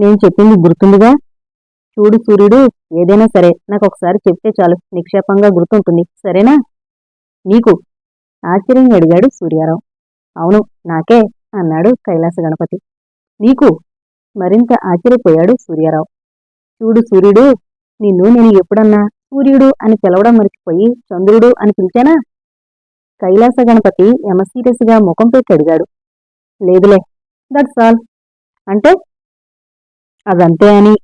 నేను చెప్పింది గుర్తుందిగా? చూడు సూర్యుడు ఏదైనా సరే నాకు ఒకసారి చెప్తే చాలు. నిక్షేపంగా గుర్తుంటుంది. సరేనా? నీకు ఆశ్చర్యంగా అడిగాడు సూర్యారావు. అవును నాకే అన్నాడు కైలాస గణపతి. నీకు మరింత ఆశ్చర్యపోయాడు సూర్యారావు. చూడు సూర్యుడు నిన్ను నేను ఎప్పుడన్నా సూర్యుడు అని పిలవడం మర్చిపోయి చంద్రుడు అని పిలిచానా? కైలాస గణపతి ఎమసీరియస్గా ముఖం పెట్టి అడిగాడు. లేదులే దట్స్ ఆల్ అంటే అదంతే అని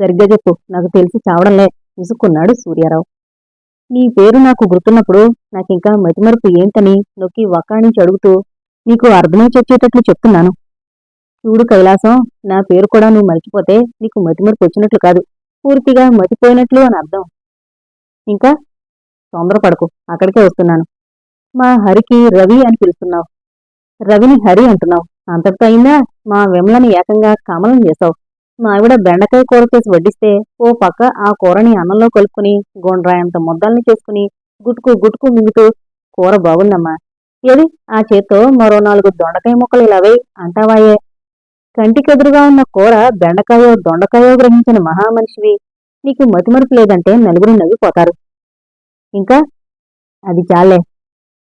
సరిగ్గా చెప్పు. నాకు తెలిసి చావడంలే. విసుక్కున్నాడు సూర్యారావు. నీ పేరు నాకు గుర్తున్నప్పుడు నాకింకా మతిమరుపు ఏంటని నొక్కి నుంచి అడుగుతూ నీకు అర్థమై వచ్చేటట్లు చెప్తున్నాను. చూడు కైలాసం నా పేరు కూడా నువ్వు మర్చిపోతే నీకు మతిమరుపు వచ్చినట్లు కాదు. పూర్తిగా మతిపోయినట్లు అని అర్థం. ఇంకా తొందరపడకు. అక్కడికే వస్తున్నాను. మా హరికి రవి అని పిలుస్తున్నావు. రవిని హరి అంటున్నావు. అంతటితో అయిందా? మా విమలని ఏకంగా కమలం చేశావు. మా ఆవిడ బెండకాయ కూర చేసి వడ్డిస్తే ఓ పక్క ఆ కూరని అన్నంలో కలుపుకుని గుండ్రాయంత ముద్దల్ని చేసుకుని గుటుకు గుట్టుకు మింగుతూ కూర బాగుందమ్మా. ఏది? ఆ చేత్తో మరో నాలుగు దొండకాయ ముక్కలు ఇలావే అంటావాయే. కంటికెదురుగా ఉన్న కూర బెండకాయో దొండకాయో గ్రహించిన మహామనిషివి నీకు మతిమరుపు లేదంటే నలుగురు నవ్విపోతారు. ఇంకా? అది చాలే.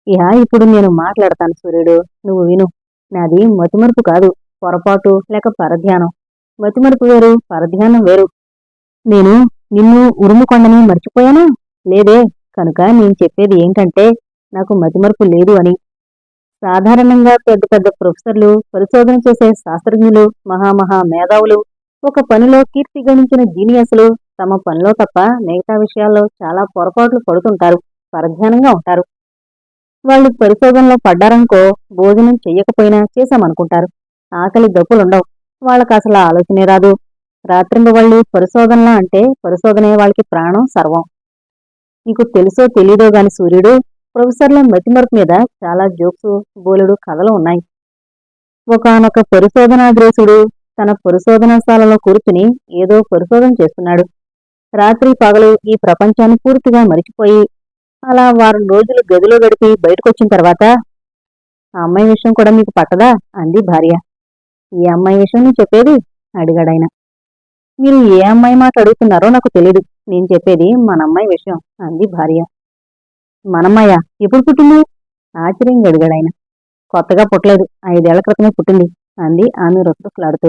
ఇహ ఇప్పుడు నేను మాట్లాడతాను సూర్యుడు. నువ్వు విను. నాది మతిమరుపు కాదు పొరపాటు లేక పరధ్యానం. మతిమరుపు వేరు పరధ్యానం వేరు. నేను నిన్ను ఉరుముకొండని మర్చిపోయానా? లేదే కనుక నేను చెప్పేది ఏంటంటే నాకు మతిమరుపు లేదు అని. సాధారణంగా పెద్ద పెద్ద ప్రొఫెసర్లు పరిశోధన చేసే శాస్త్రజ్ఞులు మహామహా మేధావులు ఒక పనిలో కీర్తి గణించిన జీనియస్లు తమ పనిలో తప్ప మిగతా విషయాల్లో చాలా పొరపాట్లు పడుతుంటారు పరధ్యానంగా ఉంటారు. వాళ్ళు పరిశోధనలో పడ్డారనుకో భోజనం చెయ్యకపోయినా చేశామనుకుంటారు. ఆకలి దప్పులుండవు. వాళ్ళకి అసలు ఆలోచనే రాదు. రాత్రింబవళ్ళు పరిశోధనలా అంటే పరిశోధనే వాళ్ళకి ప్రాణం సర్వం. నీకు తెలుసో తెలీదో గాని సూర్యుడు ప్రొఫెసర్ల మతిమరుపు మీద చాలా జోక్స్ బోలెడు కథలు ఉన్నాయి. ఒకానొక పరిశోధనాగ్రేసుడు తన పరిశోధనశాలలో కూర్చుని ఏదో పరిశోధన చేస్తున్నాడు. రాత్రి పగలు ఈ ప్రపంచాన్ని పూర్తిగా మరిచిపోయి అలా వారం రోజులు గదిలో గడిపి బయటకొచ్చిన తర్వాత ఆ అమ్మాయి విషయం కూడా మీకు పట్టదా? అంది భార్య. ఈ అమ్మాయి విషయం నేను చెప్పేది? అడిగాడాయన మీరు ఏ అమ్మాయి మాట అడుగుతున్నారో నాకు తెలియదు నేను చెప్పేది మన అమ్మాయి విషయం అంది భార్య. మనమ్మాయ? ఎప్పుడు పుట్టింది? ఆశ్చర్యంగా అడిగాడాయన కొత్తగా పుట్టలేదు. ఐదేళ్ళ క్రితమే పుట్టింది అంది ఆమె రుసరుసలాడుతూ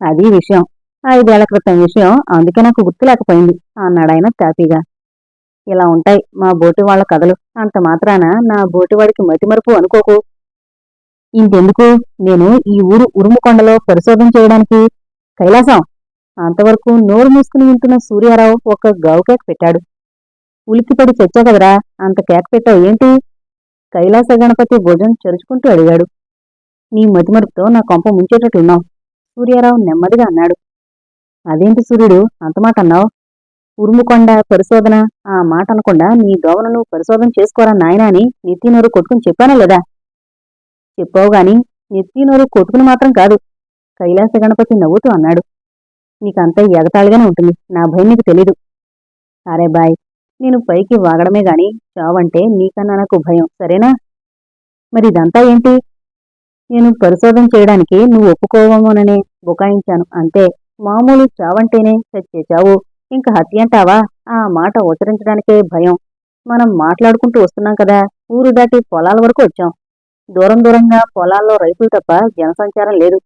అది విషయం. ఐదేళ్ళ క్రితం విషయం అందుకే నాకు గుర్తు లేకపోయింది అన్నాడాయన తాపీగా. ఇలా ఉంటాయి మా బోటి వాళ్ళ కథలు. అంత మాత్రాన నా బోటివాడికి మతిమరుపు అనుకోకు. ఇంతెందుకు? నేను ఈ ఊరు ఉరుముకొండలో పరిశోధన చేయడానికి కైలాసం. అంతవరకు నోరు మూసుకుని వింటున్న సూర్యారావు ఒక గావు కేక్ పెట్టాడు. ఉలిక్కిపడి చచ్చా కదరా? అంత కేక్ పెట్టావు ఏంటి? కైలాస గణపతి భుజం చరుచుకుంటూ అడిగాడు. నీ మతిమరుపుతో నా కొంప ముంచేటట్లున్నావు సూర్యారావు నెమ్మదిగా అన్నాడు. అదేంటి సూర్యుడు అంత మాట అన్నావు? ఉరుముకొండ పరిశోధన ఆ మాట అనకుండా నీ దోవన పరిశోధన చేసుకోరా నాయనా అని నెత్తినోరు కొట్టుకుని చెప్పానా లేదా? చెప్పావు గాని నెత్తినోరు కొట్టుకుని మాత్రం కాదు. కైలాస గణపతి నవ్వుతూ అన్నాడు. నీకంతా ఎగతాళిగానే ఉంటుంది. నా భయం నీకు తెలీదు. అరే బాయ్ నేను పైకి వాగడమే గాని చావంటే నీకన్నా నాకు భయం సరేనా? మరి ఇదంతా ఏంటి? నేను పరిశోధన చేయడానికి నువ్వు ఒప్పుకోవమోననే బుకాయించాను. అంతే మామూలు చావంటేనే చచ్చే చావు ఇంకా హత్య అంటావా? ఆ మాట ఉచ్చరించడానికే భయం. మనం మాట్లాడుకుంటూ వస్తున్నాం కదా. ఊరు దాటి పొలాల వరకు వచ్చాం. దూరం దూరంగా పొలాల్లో రైతులు తప్ప జనసంచారం లేదు.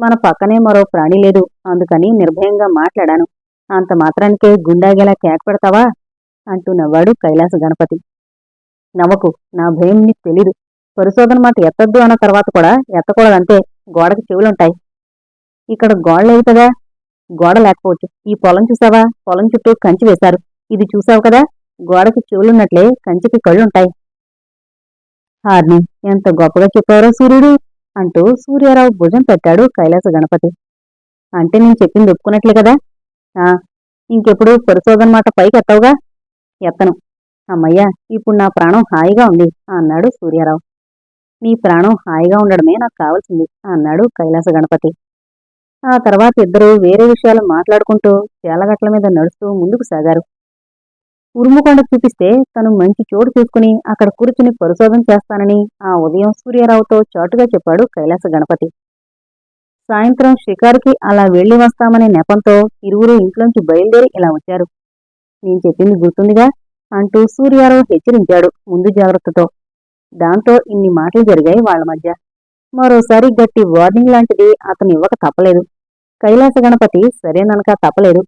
మన పక్కనే మరో ప్రాణి లేదు. అందుకని నిర్భయంగా మాట్లాడాను. అంత మాత్రానికే గుండాగేలా కేక పెడతావా? అంటూ నవ్వాడు కైలాస గణపతి. నవ్వకు. నా భయం నీకు తెలీదు. పరిశోధన మాట ఎత్తద్దు అన్న తర్వాత కూడా ఎత్తకూడదంతే. గోడకి చెవులుంటాయి. ఇక్కడ గోడ లేదు కదా? గోడ లేకపోవచ్చు. ఈ పొలం చూసావా? పొలం చుట్టూ కంచి వేశారు. ఇది చూసావు కదా? గోడకి చెవులున్నట్లే కంచికి కళ్ళుంటాయి. హార్ని ఎంత గొప్పగా చెప్పారో సూర్యుడు! అంటూ సూర్యారావు భుజం పెట్టాడు కైలాస గణపతి. అంటే నేను చెప్పింది ఒప్పుకున్నట్లే కదా? ఆ ఇంకెప్పుడు పరిశోధన మాట పైకి ఎత్తవుగా? ఎత్తను. అమ్మయ్యా ఇప్పుడు నా ప్రాణం హాయిగా ఉంది అన్నాడు సూర్యారావు. నీ ప్రాణం హాయిగా ఉండడమే నాకు కావాల్సింది అన్నాడు కైలాస గణపతి. ఆ తర్వాత ఇద్దరూ వేరే విషయాలు మాట్లాడుకుంటూ చేలగట్ల మీద నడుస్తూ ముందుకు సాగారు. ఉరుముకొండ చూపిస్తే తను మంచి చోటు చూసుకుని అక్కడ కూర్చుని పరిశోధన చేస్తానని ఆ ఉదయం సూర్యారావుతో చాటుగా చెప్పాడు కైలాస గణపతి. సాయంత్రం షికారుకి అలా వెళ్ళి వస్తామనే నెపంతో ఇరువురు ఇంట్లోంచి బయలుదేరి ఇలా వచ్చారు. నేను చెప్పింది గుర్తుందిగా? అంటూ సూర్యారావు హెచ్చరించాడు ముందు జాగ్రత్తతో. దాంతో ఇన్ని మాటలు జరిగాయి వాళ్ళ మధ్య. మరోసారి గట్టి వార్నింగ్ లాంటిది అతను ఇవ్వక తప్పలేదు. కైలాస గణపతి సరేననక తప్పలేదు.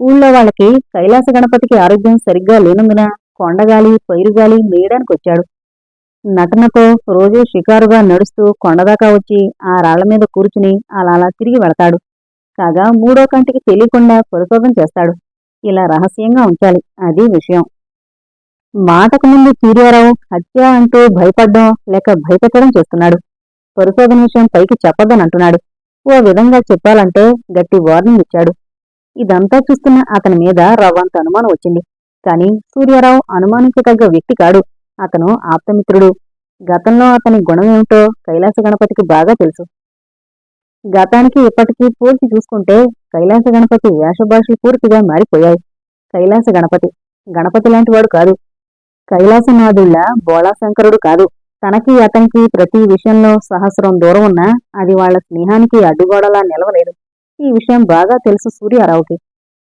ఊళ్ళో వాళ్ళకి కైలాస గణపతికి ఆరోగ్యం సరిగ్గా లేనందున కొండగాలి పైరుగాలి మేయడానికి వచ్చాడు. నటనతో రోజూ షికారుగా నడుస్తూ కొండదాకా వచ్చి ఆ రాళ్ళ మీద కూర్చుని అలా అలా తిరిగి వెళతాడు. కాగా మూడో కంటికి తెలియకుండా పరిశోధన చేస్తాడు. ఇలా రహస్యంగా ఉంచాలి అది విషయం. మాటకు ముందు సూర్యారావు హత్య అంటూ భయపడ్డం లేక భయపెట్టడం చేస్తున్నాడు. పరిశోధన విషయం పైకి చెప్పదని అంటున్నాడు. ఓ విధంగా చెప్పాలంటే గట్టి వార్నింగ్ ఇచ్చాడు. ఇదంతా చూస్తున్న అతని మీద రవ్వంత అనుమానం వచ్చింది. కాని సూర్యారావు అనుమానించదగ్గ వ్యక్తి కాడు. అతను ఆప్తమిత్రుడు. గతంలో అతని గుణమేమిటో కైలాస గణపతికి బాగా తెలుసు. గతానికి ఇప్పటికీ పోల్చి చూసుకుంటే కైలాస గణపతి వేషభాషలు పూర్తిగా మారిపోయాయి. కైలాస గణపతి. గణపతి లాంటివాడు కాదు. కైలాసనాథుళ్ళ బోళాశంకరుడు కాదు. తనకి అతనికి ప్రతి విషయంలో సహస్రం దూరం ఉన్నా అది వాళ్ళ స్నేహానికి అడ్డుగోడలా నిలవలేదు. ఈ విషయం బాగా తెలుసు సూర్యారావుకి.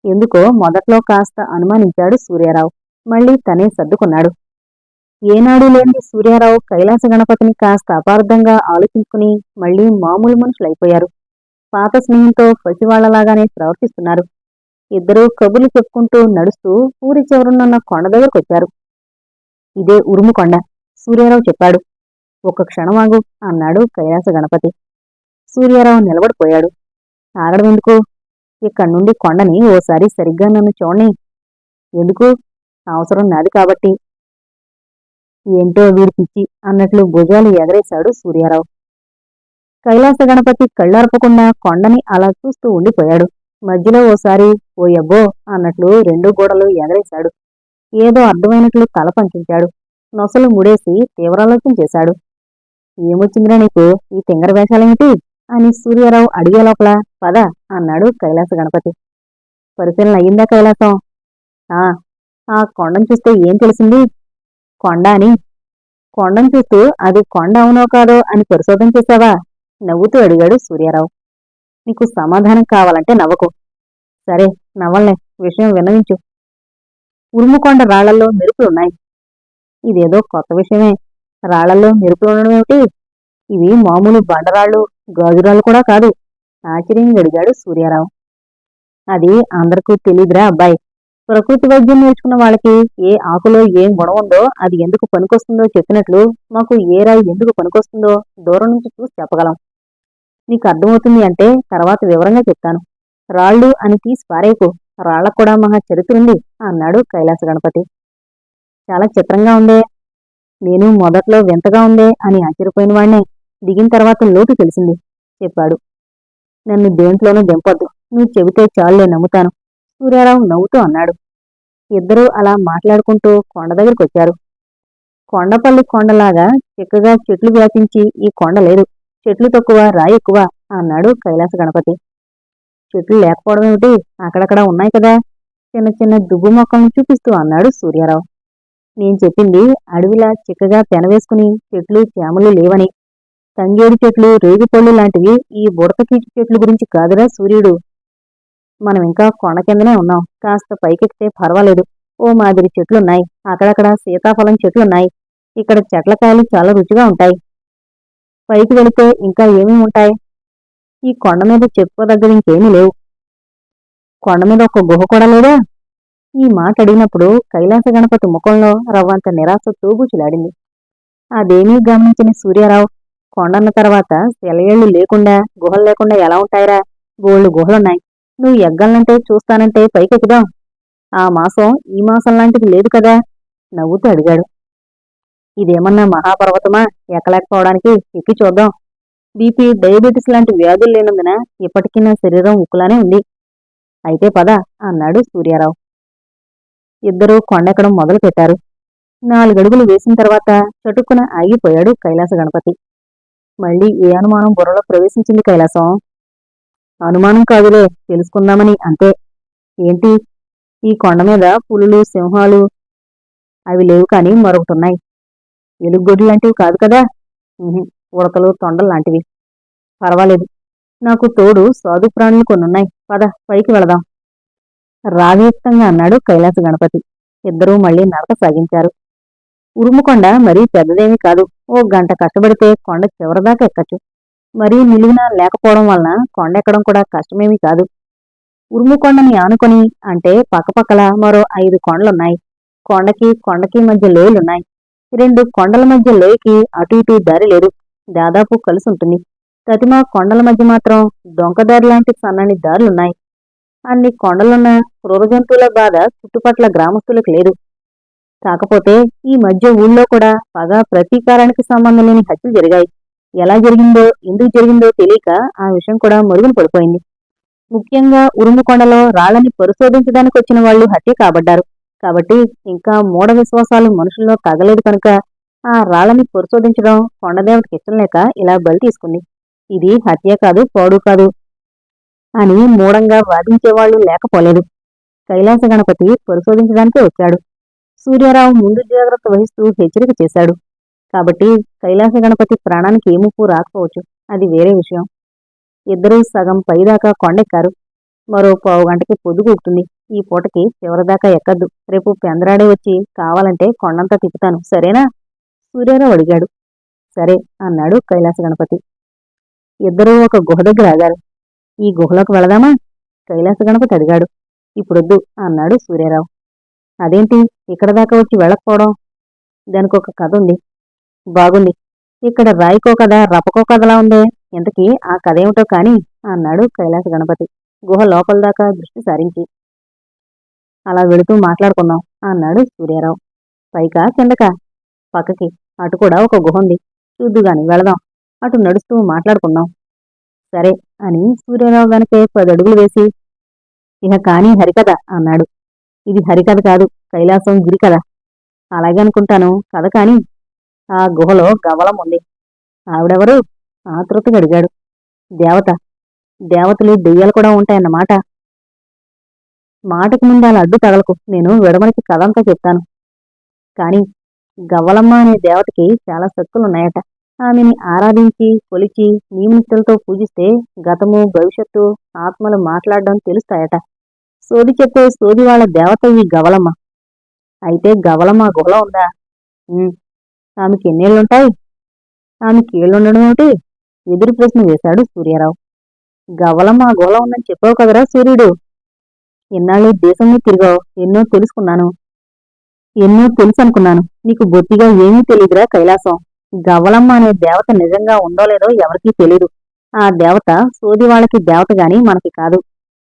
ఎందుకో మొదట్లో కాస్త అనుమానించాడు సూర్యారావు. మళ్ళీ తనే సర్దుకున్నాడు. ఏనాడు లేని సూర్యారావు కైలాస గణపతిని కాస్త అపార్థంగా ఆలోచించుకుని మళ్ళీ మామూలు మనుషులైపోయారు. పాత స్నేహంతో పసివాళ్ళలాగానే ప్రవర్తిస్తున్నారు. ఇద్దరూ కబుర్లు చెప్పుకుంటూ నడుస్తూ ఊరి చివరనున్న కొండ దగ్గరకొచ్చారు. ఇదే ఉరుముకొండ సూర్యారావు చెప్పాడు. ఒక్క క్షణమాగు అన్నాడు కైలాస గణపతి. సూర్యారావు నిలబడిపోయాడు. ఆగడం ఎందుకు ఇక్కడి నుండి కొండని ఓసారి సరిగ్గా నన్ను చూడని. ఎందుకు? అవసరం నాది కాబట్టి. ఏంటో వీడి పిచ్చి అన్నట్లు భుజాలు ఎగరేశాడు సూర్యారావు. కైలాస గణపతి కళ్ళార్పకుండా కొండని అలా చూస్తూ ఉండిపోయాడు. మధ్యలో ఓసారి ఓ యబ్బో అన్నట్లు రెండు గోడలు ఎగరేశాడు. ఏదో అర్థమైనట్లు తల పంకించాడు నొసలు ముడేసి తీవ్రాలోచన చేశాడు. ఏమొచ్చిందిరా నీకు? ఈ తింగర వేషాలేమిటి? అని సూర్యారావు అడిగే లోపల పద అన్నాడు కైలాస గణపతి. పరిశీలన అయ్యిందా కైలాసం? ఆ ఆ కొండను చూస్తే ఏం తెలిసింది? కొండ అని. కొండను చూస్తూ అది కొండ అవునో కాదో అని పరిశోధన చేశావా? నవ్వుతూ అడిగాడు సూర్యారావు. నీకు సమాధానం కావాలంటే నవ్వకు. సరే నవ్వలే విషయం విన్నవించు. ఉరుముకొండ రాళ్ళలో మెరుపులున్నాయి. ఇదేదో కొత్త విషయమే. రాళ్ళలో మెరుపులు ఉండడం ఏమిటి? ఇవి మామూలు బండరాళ్ళు గాజురాళ్ళు కూడా కాదు. ఆశ్చర్యంగా అడిగాడు సూర్యారావు. అది అందరికీ తెలియదురా అబ్బాయి. ప్రకృతి వైద్యం నేర్చుకున్న వాళ్ళకి ఏ ఆకులో ఏం గుణం ఉందో అది ఎందుకు పనికొస్తుందో చెప్పినట్లు మాకు ఏ రాయి ఎందుకు పనికొస్తుందో దూరం నుంచి చూసి చెప్పగలం. నీకు అర్థమవుతుంది అంటే తర్వాత వివరంగా చెప్తాను. రాళ్ళు అని తీసి పారేకు రాళ్ళకు కూడా మహా చరిత్ర ఉంది అన్నాడు కైలాస గణపతి. చాలా చిత్రంగా ఉందే. నేను మొదట్లో వింతగా ఉందే అని ఆశ్చర్యపోయిన వాణ్ణే. దిగిన తర్వాత లోటు తెలిసింది. చెప్పాడు. నన్ను దేంట్లోనూ దింపొద్దు. నువ్వు చెబితే చాలులే నమ్ముతాను. సూర్యారావు నవ్వుతూ అన్నాడు. ఇద్దరూ అలా మాట్లాడుకుంటూ కొండ దగ్గరికి వచ్చారు. కొండపల్లి కొండలాగా చిక్కగా చెట్లు వ్యాపించి ఈ కొండ లేదు. చెట్లు తక్కువ రాయి ఎక్కువ అన్నాడు కైలాస గణపతి. చెట్లు లేకపోవడం ఏమిటి? అక్కడక్కడ ఉన్నాయి కదా? చిన్న చిన్న దుబ్బు మొక్కలను చూపిస్తూ అన్నాడు సూర్యారావు. నేను చెప్పింది అడవిలా చిక్కగా పెనవేసుకుని చెట్లు చేమలు లేవని తంగేడు చెట్లు రేగిపళ్ళు లాంటివి ఈ బుడతకీచు చెట్లు గురించి కాదురా సూర్యుడు. మనం ఇంకా కొండ కిందనే ఉన్నాం. కాస్త పైకెక్కితే పర్వాలేదు. ఓ మాదిరి చెట్లున్నాయి. అక్కడక్కడ సీతాఫలం చెట్లున్నాయి. ఇక్కడ చెట్ల కాయలు చాలా రుచిగా ఉంటాయి. పైకి వెళితే ఇంకా ఏమేమి ఉంటాయి? ఈ కొండ మీద చెప్పుకోదగ్గర ఇంకేమీ లేవు. కొండ మీద ఒక గుహ కూడా లేదా? ఈ మాట అడిగినప్పుడు కైలాస గణపతి ముఖంలో రవ్వంత నిరాశ తూబుచులాడింది. అదేమీ గమనించిన సూర్యారావు కొండన్న తర్వాత సెలయేళ్ళు లేకుండా గుహలు లేకుండా ఎలా ఉంటాయిరా? బోళ్ళు గుహలున్నాయి. నువ్వు ఎగ్గాలంటే చూస్తానంటే పైకెక్కుదాం. ఆ మాసం ఈ మాసం లాంటిది లేదు కదా? నవ్వుతూ అడిగాడు. ఇదేమన్నా మహాపర్వతమా? ఎక్కలేకపోవడానికి ఎక్కి చూద్దాం. బీపీ డయాబెటిస్ లాంటి వ్యాధులు లేనందున ఇప్పటికీ నా శరీరం ఉక్కులానే ఉంది. అయితే పద అన్నాడు సూర్యారావు. ఇద్దరూ కొండెక్కడం మొదలు పెట్టారు నాలుగడుగులు వేసిన తర్వాత చటుక్కున ఆగిపోయాడు కైలాస గణపతి. మళ్ళీ ఏ అనుమానం బుర్రలో ప్రవేశించింది కైలాసం? అనుమానం కాదులే తెలుసుకుందామని అంతే. ఏంటి? ఈ కొండ మీద పులులు సింహాలు అవి లేవు కాని మరొకటున్నాయి. ఎలుగుగొడ్లు లాంటివి కాదు కదా? ఉడతలు తొండలు లాంటివి. పర్వాలేదు. నాకు తోడు సాధు ప్రాణులు కొన్నున్నాయి. పద పైకి వెళదాం. రాగయుక్తంగా అన్నాడు కైలాస గణపతి. ఇద్దరూ మళ్ళీ నడక సాగించారు. ఉరుముకొండ మరీ పెద్దదేమీ కాదు. ఓ గంట కష్టపడితే కొండ చివరిదాకా ఎక్కచ్చు. మరీ నిలువున లేకపోవడం వలన కొండ ఎక్కడం కూడా కష్టమేమీ కాదు. ఉరుముకొండని ఆనుకొని అంటే పక్కపక్కల మరో ఐదు కొండలున్నాయి. కొండకి కొండకి మధ్య లోయలున్నాయి రెండు కొండల మధ్య లోయకి అటు ఇటు దారి లేదు. దాదాపు కలిసి ఉంటుంది. ప్రతిమ కొండల మధ్య మాత్రం డొంకదారి లాంటి సన్నని దారులున్నాయి. అన్ని కొండలున్న క్రూర జంతువుల బాధ చుట్టుపట్ల గ్రామస్తులకు లేదు. కాకపోతే ఈ మధ్య ఊళ్ళో కూడా పగ ప్రతీకారానికి సంబంధం లేని హత్యలు జరిగాయి. ఎలా జరిగిందో ఎందుకు జరిగిందో తెలియక ఆ విషయం కూడా మరుగున పడిపోయింది. ముఖ్యంగా ఉరుముకొండలో రాళ్ళని పరిశోధించడానికి వచ్చిన వాళ్ళు హత్య కాబడ్డారు. కాబట్టి ఇంకా మూఢ విశ్వాసాలు మనుషుల్లో తగలేదు కనుక ఆ రాళ్ళని పరిశోధించడం కొండదేవతకి ఇష్టం లేక ఇలా బలి తీసుకుంది. ఇది హత్య కాదు పాడు కాదు అని మూఢంగా వాదించేవాళ్ళు లేకపోలేదు. కైలాస గణపతి పరిశోధించడానికే వచ్చాడు. సూర్యారావు ముందు జాగ్రత్త వహిస్తూ హెచ్చరిక చేశాడు. కాబట్టి కైలాస గణపతి ప్రాణానికి ఏ ముప్పు రాకపోవచ్చు. అది వేరే విషయం. ఇద్దరూ సగం పైదాకా కొండెక్కారు. మరో పావు గంటకి పొద్దుగూకుతుంది ఈ పూటకి చివరిదాకా ఎక్కద్దు. రేపు పెందరాడే వచ్చి కావాలంటే కొండంతా తిప్పుతాను. సరేనా? సూర్యారావు అడిగాడు. సరే అన్నాడు కైలాస గణపతి. ఇద్దరూ ఒక గుహ దగ్గర ఆగారు. ఈ గుహలోకి వెళదామా? కైలాస గణపతి అడిగాడు. ఇప్పుడొద్దు అన్నాడు సూర్యారావు. అదేంటి? ఇక్కడ దాకా వచ్చి వెళ్ళకపోవడం? దానికి ఒక కథ ఉంది. బాగుంది. ఇక్కడ రాయికో కథ రపకో కథలా ఉందే. ఇంతకీ ఆ కథ ఏమిటో కాని అన్నాడు కైలాస గణపతి. గుహ లోపల దాకా దృష్టి సారించి. అలా వెళుతూ మాట్లాడుకుందాం అన్నాడు సూర్యారావు. పైకా కిందక? పక్కకి. అటు కూడా ఒక గుహ ఉంది. చూద్దుగాని వెళదాం. అటు నడుస్తూ మాట్లాడుకున్నాం సరే అని సూర్యారావు గనకే పది అడుగులు వేసి ఇక కానీ హరికథ అన్నాడు. ఇది హరికథ కాదు కైలాసం గిరి కథ. అలాగే అనుకుంటాను కథ కాని ఆ గుహలో గవలం ఉంది. ఆవిడెవరు? ఆతృతగా అడిగాడు దేవత. దేవతలు దెయ్యాలు కూడా ఉంటాయన్నమాట. మాటకు ముందు అలా అడ్డు తగలకు నేను విడమనికి కథంతా చెప్తాను. కాని గవ్వలమ్మ అనే దేవతకి చాలా శక్తులున్నాయట. ఆమెని ఆరాధించి కొలిచి నియమనిష్టలతో పూజిస్తే గతము భవిష్యత్తు ఆత్మలు మాట్లాడడం తెలుస్తాయట. సోది చెప్పే సోది వాళ్ళ దేవత ఈ గవలమ్మ. అయితే గవలమ్మ గుహలో ఉందా? ఆమెకి ఎన్నేళ్ళుంటాయి? ఆమెకి ఏళ్ళుండడం ఏమిటి? ఎదురు ప్రశ్న వేశాడు సూర్యారావు. గవలమ్మ ఆ గుహలో ఉందని చెప్పావు కదరా సూర్యుడు? ఎన్నాళ్ళు దేశంలో తిరిగావు? ఎన్నో తెలుసుకున్నాను. ఎన్నో తెలుసు అనుకున్నాను. నీకు బొత్తిగా ఏమీ తెలియదురా కైలాసం. గవలమ్మ అనే దేవత నిజంగా ఉందో లేదో ఎవరికీ తెలీదు. ఆ దేవత సోది వాళ్ళకి దేవత గాని మనకి కాదు.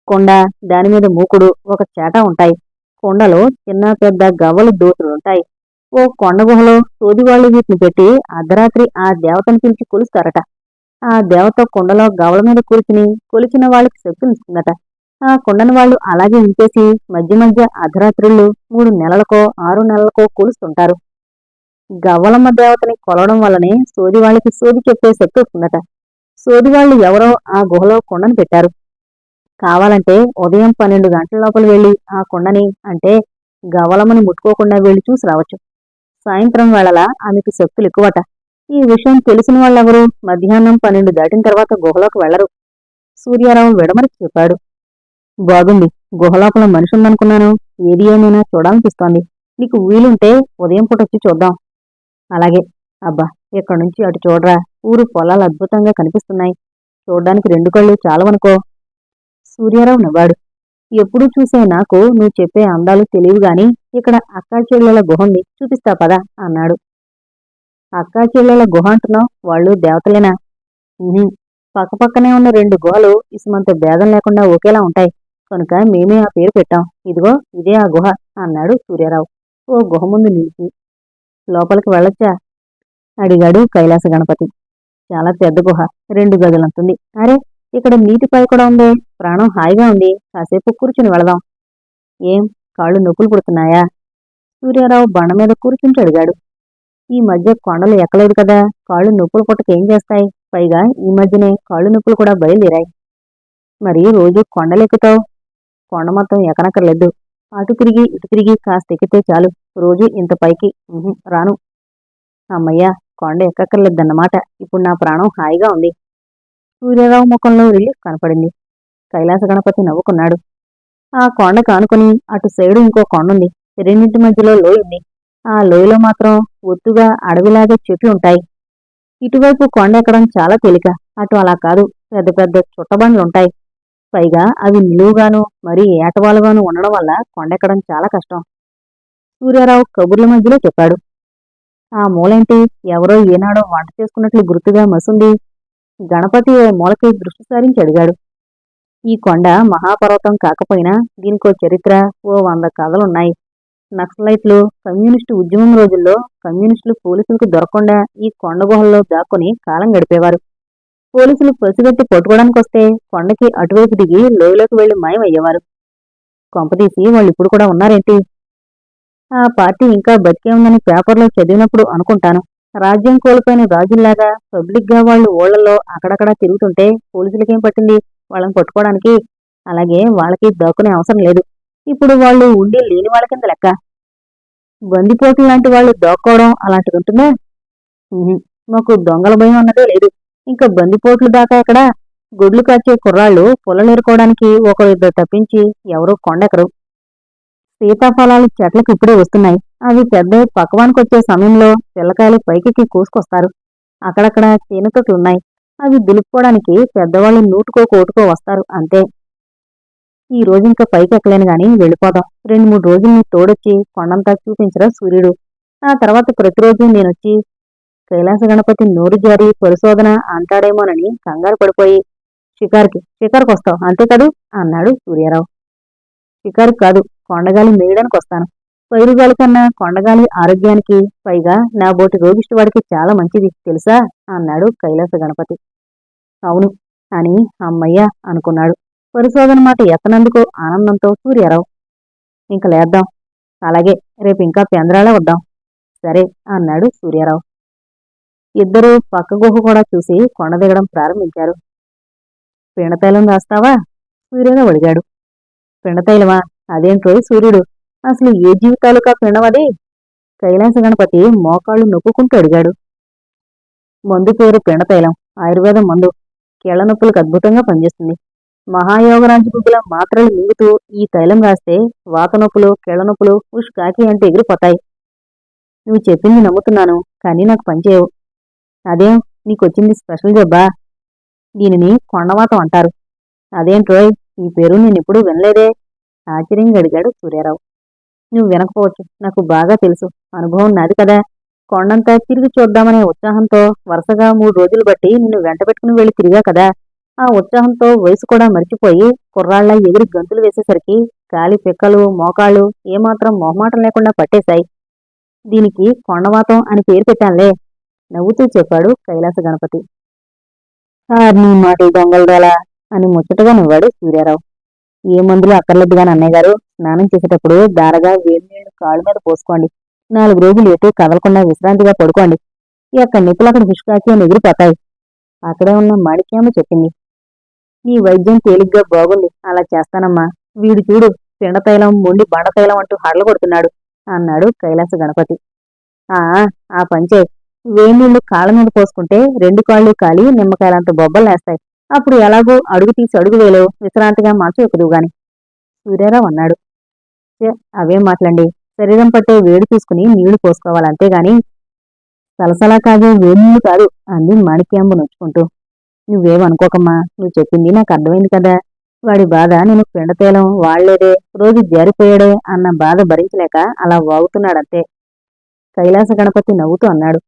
కొండ దాని మీద మూకుడు ఒక చేట ఉంటాయి. కొండలో చిన్న పెద్ద గవ్వలు దోతులుంటాయి ఓ కొండ గుహలో సోది వాళ్ళు వీటిని పెట్టి అర్ధరాత్రి ఆ దేవతను పిలిచి కొలుస్తారట. ఆ దేవత కొండలో గవల మీద కూర్చుని కొలిచిన వాళ్ళకి శక్తినిస్తుందట ఆ కొండను వాళ్ళు అలాగే ఉంచేసి మధ్య మధ్య అర్ధరాత్రులు మూడు నెలలకో ఆరు నెలలకో కొలుస్తుంటారు. గవ్వలమ్మ దేవతని కొలవడం వల్లనే సోది వాళ్ళకి సోది చెప్పే శక్తి వస్తుందట. సోది వాళ్ళు ఎవరో ఆ గుహలో కొండను పెట్టారు. కావాలంటే ఉదయం పన్నెండు గంటల లోపల వెళ్ళి ఆ కొండని అంటే గవలమని ముట్టుకోకుండా వెళ్ళి చూసి రావచ్చు. సాయంత్రం వేళలా ఆమెకు శక్తులు ఎక్కువట. ఈ విషయం తెలిసిన వాళ్ళెవరూ మధ్యాహ్నం పన్నెండు దాటిన తర్వాత గుహలోకి వెళ్ళరు. సూర్యారావు విడమరికి చెప్పాడు. బాగుంది. గుహలోపల మనిషి ఉందనుకున్నాను ఏది ఏమైనా చూడాలనిపిస్తోంది నీకు వీలుంటే ఉదయం పూట వచ్చి చూద్దాం. అలాగే. అబ్బా ఇక్కడి నుంచి అటు చూడరా? ఊరు పొలాలు అద్భుతంగా కనిపిస్తున్నాయి. చూడ్డానికి రెండు కళ్ళు చాలవనుకో. సూర్యారావు నవ్వాడు. ఎప్పుడూ చూసే నాకు నువ్వు చెప్పే అందాలు తెలియవు గాని ఇక్కడ అక్కా చెల్లెల గుహ ఉంది. చూపిస్తా పదా అన్నాడు. అక్కా చెల్లెల గుహ అంటున్నావు? వాళ్ళు దేవతలేనా? పక్కపక్కనే ఉన్న రెండు గుహలు ఇసుమంత భేదం లేకుండా ఒకేలా ఉంటాయి. కనుక మేమే ఆ పేరు పెట్టాం. ఇదిగో ఇదే ఆ గుహ అన్నాడు సూర్యారావు. ఓ గుహ ముందు నిలిచి. లోపలికి వెళ్ళొచ్చా? అడిగాడు కైలాస గణపతి. చాలా పెద్ద గుహ. రెండు గదులంతుంది. అరే ఇక్కడ నీటిపై కూడా ఉంది. ప్రాణం హాయిగా ఉంది. కాసేపు కూర్చుని వెళదాం. ఏం? కాళ్ళు నొప్పులు పుడుతున్నాయా? సూర్యారావు బండ మీద కూర్చుంటూ అడిగాడు. ఈ మధ్య కొండలు ఎక్కలేదు కదా. కాళ్ళు నొప్పులు పుట్టకేం చేస్తాయి? పైగా ఈ మధ్యనే కాళ్ళు నొప్పులు కూడా బయలుదేరాయి. మరి రోజు కొండలు ఎక్కుతావు కొండ మొత్తం ఎక్కనక్కర్లేదు. అటు తిరిగి ఇటు తిరిగి కాస్త ఎక్కితే చాలు. రోజు ఇంత పైకి. రాను. అమ్మయ్యా కొండ ఎక్కక్కర్లేదన్నమాట. ఇప్పుడు నా ప్రాణం హాయిగా ఉంది. సూర్యరావు ముఖంలో రిలీఫ్ కనపడింది. కైలాస గణపతి నవ్వుకున్నాడు. ఆ కొండ కానుకొని అటు సైడు ఇంకో కొండ ఉంది రెండింటి మధ్యలో లోయ ఉంది. ఆ లోయలో మాత్రం ఒత్తుగా అడవిలాగే చెట్లు ఉంటాయి. ఇటువైపు కొండ ఎక్కడం చాలా తేలిక. అటు అలా కాదు. పెద్ద పెద్ద చుట్టబండ్లుంటాయి పైగా అవి నిలువుగాను మరీ ఏటవాలుగాను ఉండడం వల్ల కొండెక్కడం చాలా కష్టం. సూర్యారావు కబుర్ల మధ్యలో చెప్పాడు. ఆ మూలేంటి? ఎవరో ఏనాడో వంట చేసుకున్నట్లు గుర్తుగా మసుంది. గణపతి ఓ మూలకి దృష్టి సారించి అడిగాడు. ఈ కొండ మహాపర్వతం కాకపోయినా దీనికో చరిత్ర ఓ వంద కథలున్నాయి. నక్సలైట్లు కమ్యూనిస్టు ఉద్యమం రోజుల్లో కమ్యూనిస్టులు పోలీసులకు దొరకకుండా ఈ కొండ గుహల్లో దాక్కుని కాలం గడిపేవారు. పోలీసులు పసిగట్టి పట్టుకోవడానికి వస్తే కొండకి అటువైపు దిగి లోయలోకి వెళ్ళి మాయమయ్యేవారు. కొంపతీసి వాళ్ళు ఇప్పుడు కూడా ఉన్నారేంటి? ఆ పార్టీ ఇంకా బతికే ఉందని పేపర్లో చదివినప్పుడు అనుకుంటాను. రాజ్యం కోల్పోయిన రాజుల్లాగా పబ్లిక్గా వాళ్ళు ఓళ్ళలో అక్కడక్కడా తిరుగుతుంటే పోలీసులకేం పట్టింది? వాళ్ళని పట్టుకోవడానికి? అలాగే వాళ్ళకి దాక్కునే అవసరం లేదు. ఇప్పుడు వాళ్ళు ఉండి లేని వాళ్ళ కింద లెక్క. బందిపోట్లు లాంటి వాళ్ళు దాక్కోవడం అలాంటిది ఉంటుందా మాకు దొంగల భయం అన్నదే లేదు. ఇంకా బందిపోట్లు దాకా అక్కడ గుడ్లు కాచే కుర్రాళ్ళు పొలలేరుకోవడానికి ఒకరు ఇద్దరు తప్పించి ఎవరూ కొండెకరు సీతాఫలాలు చెట్లకు ఇప్పుడే వస్తున్నాయి. అవి పెద్ద పక్వానికి వచ్చే సమయంలో పిల్లకాయలు పైకి కూసుకొస్తారు. అక్కడక్కడ ఉన్నాయి అవి దులుపుకోవడానికి పెద్దవాళ్ళు నూటుకో కోటుకో వస్తారు అంతే. ఈ రోజు ఇంకా పైకి ఎక్కలేను గాని వెళ్ళిపోదాం. రెండు మూడు రోజులు నీ తోడొచ్చి కొండంతా చూపించరా సూర్యుడు. ఆ తర్వాత ప్రతిరోజు నేనొచ్చి కైలాస గణపతి నోరు జారి పరిశోధన అంటాడేమోనని కంగారు పడిపోయి షికార్కి షికార్కి వస్తావు అంతే కదూ? అన్నాడు సూర్యారావు. షికారు కాదు కొండగాలి మేయడానికి వస్తాను పైరుగాలి కన్నా కొండగాలి ఆరోగ్యానికి పైగా నా బోటి రోగిష్టి వాడికి చాలా మంచిది తెలుసా? అన్నాడు కైలాస గణపతి. అవును అని అమ్మయ్య అనుకున్నాడు. పరిశోధన మాట ఎత్తనందుకు ఆనందంతో సూర్యారావు ఇంక లేద్దాం. అలాగే రేపు ఇంకా పెందరాళే వద్దాం. సరే అన్నాడు సూర్యారావు. ఇద్దరూ పక్క గుహ కూడా చూసి కొండ దిగడం ప్రారంభించారు. పిండతైలం రాస్తావా? సూర్యరావు అడిగాడు. పిండతైలమా? అదేంట్రోయ్ సూర్యుడు? అసలు ఏ జీవితాలుకా పిండమది కైలాస గణపతి మోకాళ్ళు నొక్కుకుంటూ అడిగాడు. మందు పేరు పిండతైలం ఆయుర్వేదం మందు. కీళ్ళ నొప్పులకు అద్భుతంగా పనిచేస్తుంది. మహాయోగరాజు గుగ్గుల మాత్రలు మింగుతూ ఈ తైలం రాస్తే వాత నొప్పులు కీళ్ళ నొప్పులు ఉష్ అంటే ఎగిరిపోతాయి. నువ్వు చెప్పింది నమ్ముతున్నాను కానీ నాకు పనిచేయవు అదేం? నీకొచ్చింది స్పెషల్ జబ్బా? దీనిని కొండవాతం అంటారు. అదేంట్రోయ్? ఈ పేరు నేనెప్పుడూ వినలేదే? ఆశ్చర్యంగా అడిగాడు సూర్యారావు. నువ్వు వినకపోవచ్చు. నాకు బాగా తెలుసు. అనుభవం నాది కదా. కొండంతా తిరిగి చూద్దామనే ఉత్సాహంతో వరుసగా మూడు రోజులు బట్టి నిన్ను వెంట పెట్టుకుని వెళ్ళి తిరిగా కదా. ఆ ఉత్సాహంతో వయసు కూడా మర్చిపోయి కుర్రాళ్ళ ఎగిరి గంతులు వేసేసరికి గాలి పిక్కలు మోకాళ్ళు ఏమాత్రం మొహమాటం లేకుండా పట్టేశాయి. దీనికి కొండవాతం అని పేరు పెట్టానులే నవ్వుతూ చెప్పాడు కైలాస గణపతి. నీ మాటలు దొంగలరాలా అని ముచ్చటగా నవ్వాడు సూర్యారావు. ఏ మందులు అక్కర్లేదుగాని అన్నయ్య గారు స్నానం చేసేటప్పుడు దారగా వేలు నీళ్ళు కాళ్ళ మీద పోసుకోండి. నాలుగు రోజులు ఎటు కదలకుండా విశ్రాంతిగా పడుకోండి. ఎక్కడ నిప్పులు అక్కడ హుష్కాకి అని ఎగిరిపోతాయి. అక్కడే ఉన్న మాణిక్యమ్మ చెప్పింది. నీ వైద్యం తేలిగ్గా బాగుంది. అలా చేస్తానమ్మా. వీడు చూడు పిండతైలం మొండి బండతైలం అంటూ హడలు కొడుతున్నాడు అన్నాడు కైలాస గణపతి. ఆ ఆ పంచే వేడి కాళ్ళ మీద పోసుకుంటే రెండు కాళ్ళు కాలి నిమ్మకాయలంత బొబ్బలు వేస్తాయి అప్పుడు ఎలాగో అడుగు తీసి అడుగు వేలో విశ్రాంతిగా మంచం ఎక్కుదువు గాని. సూర్యారావు అన్నాడు. అవే మాటలండి శరీరం పట్టే వేడి తీసుకుని నీళ్ళు పోసుకోవాలి అంతేగాని సలసలా కాగే వేడి కాదు అంది మాణిక్యాంబు నొచ్చుకుంటూ. నువ్వేమనుకోకమ్మా నువ్వు చెప్పింది నాకు అర్థమైంది కదా. వాడి బాధ నేను పిండతేలం వాళ్ళేదే రోజు జారిపోయాడే అన్న బాధ భరించలేక అలా వాగుతున్నాడంతే. కైలాస గణపతి నవ్వుతూ అన్నాడు.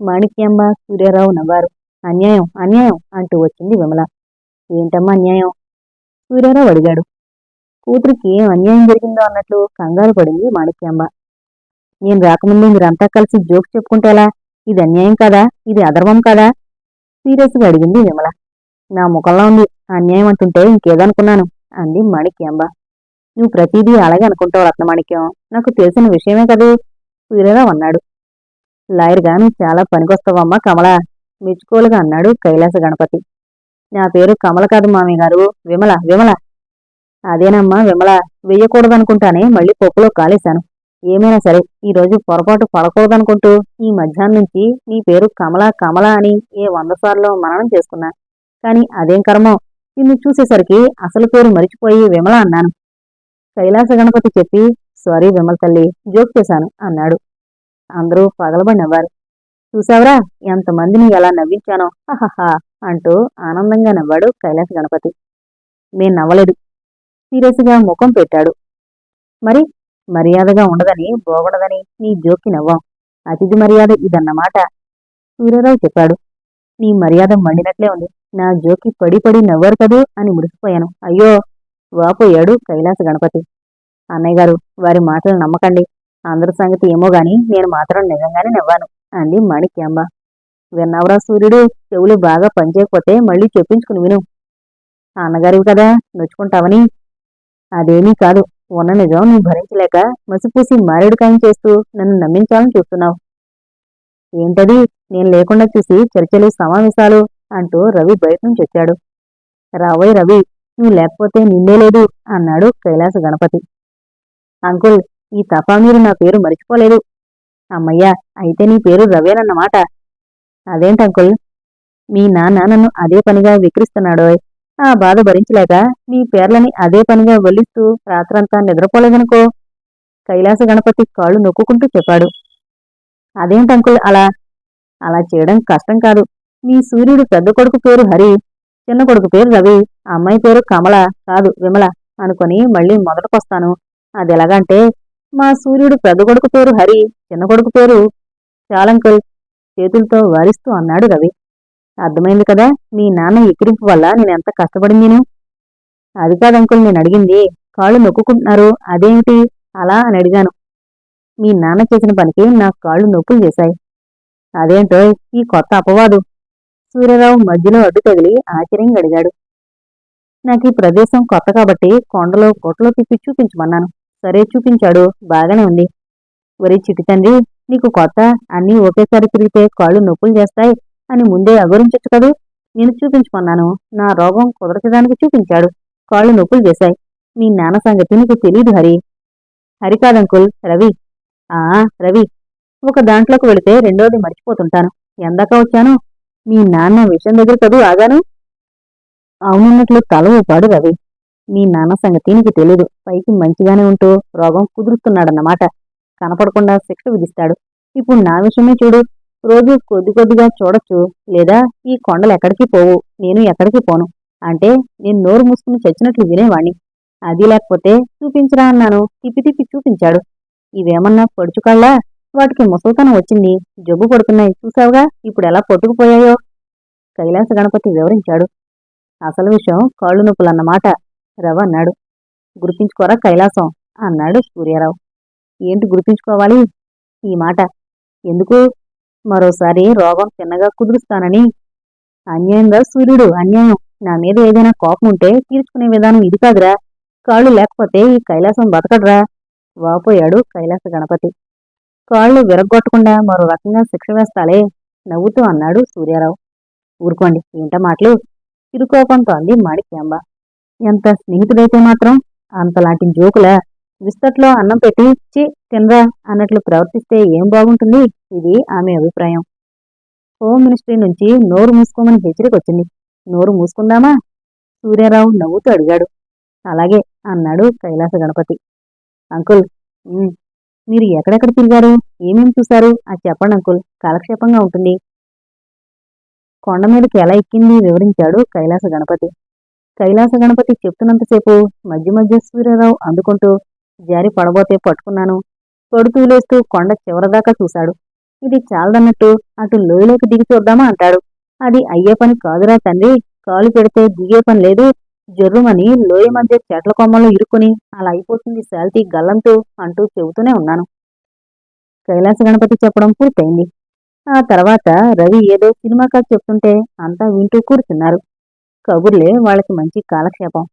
మాణిక్యాంబ సూర్యారావు నవ్వారు. అన్యాయం అన్యాయం అంటూ వచ్చింది విమల. ఏంటమ్మా అన్యాయం? సూర్యారావు అడిగాడు. కూతురికి ఏం అన్యాయం జరిగిందో అన్నట్లు కంగారు పడింది మాణిక్యాంబ. నేను రాకముందు మీరంతా కలిసి జోక్ చెప్పుకుంటేలా ఇది అన్యాయం కాదా? ఇది అధర్మం కాదా? సీరియస్గా అడిగింది విమల. నా ముఖంలో ఉంది అన్యాయం అంటుంటే ఇంకేదనుకున్నాను? అంది మాణిక్యాంబ. నువ్వు ప్రతిదీ అలాగే అనుకుంటావు రత్నమాణిక్యం నాకు తెలిసిన విషయమే కదూ? సూర్యరావు అన్నాడు. లాయర్గా నువ్వు చాలా పనికొస్తావమ్మా కమల. మెచ్చుకోలుగా అన్నాడు కైలాస గణపతి. నా పేరు కమల కాదు మామయ్య గారు. విమల విమల. అదేనమ్మా విమల వెయ్యకూడదనుకుంటానే మళ్ళీ పప్పులో కాలేశాను. ఏమైనా సరే ఈ రోజు పొరపాటు పడకూడదనుకుంటూ ఈ మధ్యాహ్నం నుంచి నీ పేరు కమల కమల అని ఏ వంద సార్లు మననం చేసుకున్నా. కాని అదేం కర్మో? నిన్ను చూసేసరికి అసలు పేరు మరిచిపోయి విమల అన్నాను. కైలాస గణపతి చెప్పి సారీ విమల తల్లి జోక్ చేశాను అన్నాడు. అందరూ పగలబడి నవ్వారు. చూసావురా ఎంతమందిని ఎలా నవ్వించానో హహహా అంటూ ఆనందంగా నవ్వాడు కైలాస గణపతి. మేం నవ్వలేదు సీరియస్గా ముఖం పెట్టాడు. మరి మర్యాదగా ఉండదని బోగడదని నీ జోక్కి నవ్వాం. అతిథి మర్యాద ఇదన్నమాట సూర్యరావు చెప్పాడు. నీ మర్యాద మండినట్లే ఉంది. నా జోకి పడి పడి నవ్వరు కదూ అని మురిసిపోయాను. అయ్యో వాపోయాడు కైలాస గణపతి. అన్నయ్య గారు వారి మాటలు నమ్మకండి. అందరి సంగతి ఏమో గాని నేను మాత్రం నిజంగానే నవ్వాను అంది మాణిక్యాంబ. విన్నావరా సూర్యుడు చెవులు బాగా పనిచేయకపోతే మళ్ళీ చెప్పించుకుని విను. అన్నగారివి కదా నొచ్చుకుంటావని అదేమీ కాదు. ఉన్న నిజం నువ్వు భరించలేక మసిపూసి మారేడుకాయం చేస్తూ నన్ను నమ్మించాలని చూస్తున్నావు. ఏంటది? నేను లేకుండా చూసి చర్చలు సమావేశాలు అంటూ రవి బయట నుంచి వచ్చాడు. రావోయ్ రవి నువ్వు లేకపోతే నిండే లేదు అన్నాడు కైలాస గణపతి. అంకుల్ ఈ తఫా మీరు నా పేరు మర్చిపోలేదు. అమ్మయ్యా అయితే నీ పేరు రవేనన్నమాట. అదేంటి అంకుల్? మీ నాన్న నన్ను అదే పనిగా విక్రిస్తున్నాడోయ్. ఆ బాధ భరించలేక మీ పేర్లని అదే పనిగా వల్లిస్తూ రాత్రంతా నిద్రపోలేదనుకో కైలాస గణపతి కాళ్ళు నొక్కుంటూ చెప్పాడు. అదేంటి అంకుల్ అలా? అలా చేయడం కష్టం కాదు. మీ సూర్యుడు పెద్ద కొడుకు పేరు హరి చిన్న కొడుకు పేరు రవి అమ్మాయి పేరు కమల కాదు విమల అనుకొని మళ్ళీ మొదటకొస్తాను అది ఎలాగంటే మా సూర్యుడు పెద్ద కొడుకు పేరు హరి చిన్న కొడుకు పేరు చాలంకుల్ చేతులతో వారిస్తూ అన్నాడు రవి. అర్థమైంది కదా? మీ నాన్న ఎక్కిరింపు వల్ల నేనెంత నేను అది కాదు అంకుల్ నేను అడిగింది. కాళ్ళు నొక్కుంటున్నారు అదేమిటి? అలా అని అడిగాను. మీ నాన్న చేసిన పనికి నా కాళ్ళు నొప్పులు చేశాయి. అదేంటో ఈ కొత్త అపవాదు. సూర్యరావు మధ్యలో అడ్డు తగిలి ఆశ్చర్యంగా అడిగాడు. నాకు ఈ ప్రదేశం కొత్త కాబట్టి కొండలో కొట్లో తిప్పి చూపించమన్నాను. సరే చూపించాడు. బాగానే ఉంది. ఒరే చిట్టి తండ్రి నీకు కొత్త అన్నీ ఒకేసారి తిరిగితే కాళ్ళు నొప్పులు చేస్తాయి. అని ముందే అగురించొచ్చు కదూ? నేను చూపించుకున్నాను. నా రోగం కుదరచడానికి చూపించాడు. కాళ్ళు నొప్పులు చేశాయి మీ నాన్న సంగతి నీకు తెలియదు హరి. హరి కాదంకుల్ రవి. ఆ రవి. ఒక దాంట్లోకి వెళితే రెండోది మర్చిపోతుంటాను. ఎందాక వచ్చాను? మీ నాన్న విషయం దగ్గర కదూ ఆగాను? అవునున్నట్లు తల ఊపాడు రవి. మీ నాన్న సంగతి నీకు తెలీదు. పైకి మంచిగానే ఉంటూ రోగం కుదురుస్తున్నాడన్నమాట కనపడకుండా శిక్ష విధిస్తాడు. ఇప్పుడు నా విషయమే చూడు. రోజు కొద్ది కొద్దిగా చూడొచ్చు. లేదా ఈ కొండలు ఎక్కడికి పోవు. నేను ఎక్కడికి పోను. అంటే నేను నోరు మూసుకుని చచ్చినట్లు వినేవాణ్ణి. అది లేకపోతే చూపించరా అన్నాను. తిప్పి తిప్పి చూపించాడు. ఇవేమన్నా పొడుచుకళ్ళా వాటికి ముసల్తనం వచ్చింది. జబ్బు పడుతున్నాయి. చూసావుగా ఇప్పుడు ఎలా పట్టుకుపోయాయో? కైలాస గణపతి వివరించాడు. అసలు విషయం కాళ్ళు నొప్పులన్నమాట. రవ అన్నాడు. గుర్తించుకోరా కైలాసం? అన్నాడు సూర్యారావు. ఏంటి గుర్తించుకోవాలి? ఈ మాట. ఎందుకు? మరోసారి రోగం చిన్నగా కుదురుస్తానని. అన్యాయంగా సూర్యుడు అన్యాయం. నా మీద ఏదైనా కోపం ఉంటే తీర్చుకునే విధానం ఇది కాదురా. కాళ్ళు లేకపోతే ఈ కైలాసం బతకడరా. వాపోయాడు కైలాస గణపతి. కాళ్ళు విరగ్గొట్టకుండా మరో రకంగా శిక్ష వేస్తాలే నవ్వుతూ అన్నాడు సూర్యారావు. ఊరుకోండి ఏంట మాటలు? చిరుకోపంతో అంది మాణిక్యాంబ. ఎంత స్నేహితుడైతే మాత్రం అంతలాంటి జోకులా? విస్తట్లో అన్నం పెట్టించి తినరా అన్నట్లు ప్రవర్తిస్తే ఏం బాగుంటుంది? ఇది ఆమె అభిప్రాయం. హోమ్ మినిస్ట్రీ నుంచి నోరు మూసుకోమని హెచ్చరిక వచ్చింది నోరు మూసుకుందామా? సూర్యారావు నవ్వుతూ అడిగాడు. అలాగే అన్నాడు కైలాస గణపతి. అంకుల్ మీరు ఎక్కడెక్కడ తిరిగారు? ఏమేమి చూశారు? అది చెప్పండి అంకుల్. కాలక్షేపంగా ఉంటుంది. కొండ మీదకి ఎలా ఎక్కింది? వివరించాడు కైలాస గణపతి. కైలాస గణపతి చెప్తున్నంతసేపు మధ్య మధ్య సూర్యారావు అందుకుంటూ జారి పడబోతే పట్టుకున్నాను. పడుతూ లేస్తూ కొండ చివరదాకా చూశాడు. ఇది చాలదన్నట్టు అటు లోయలోకి దిగి చూద్దామా అంటాడు. అది అయ్యే పని కాదురా తండ్రి. కాలు పెడితే దిగే పని లేదు. జర్రుమని లోయ మధ్య చెట్ల కొమ్మల్లో ఇరుక్కుని అలా అయిపోతుంది శాల్తి గల్లంతూ అంటూ చెబుతూనే ఉన్నాను. కైలాస గణపతి చెప్పడం పూర్తయింది. ఆ తర్వాత రవి ఏదో సినిమా కథ చెప్తుంటే అంతా వింటూ కూర్చున్నారు. కబుర్లే వాళ్ళకి మంచి కాలక్షేపం.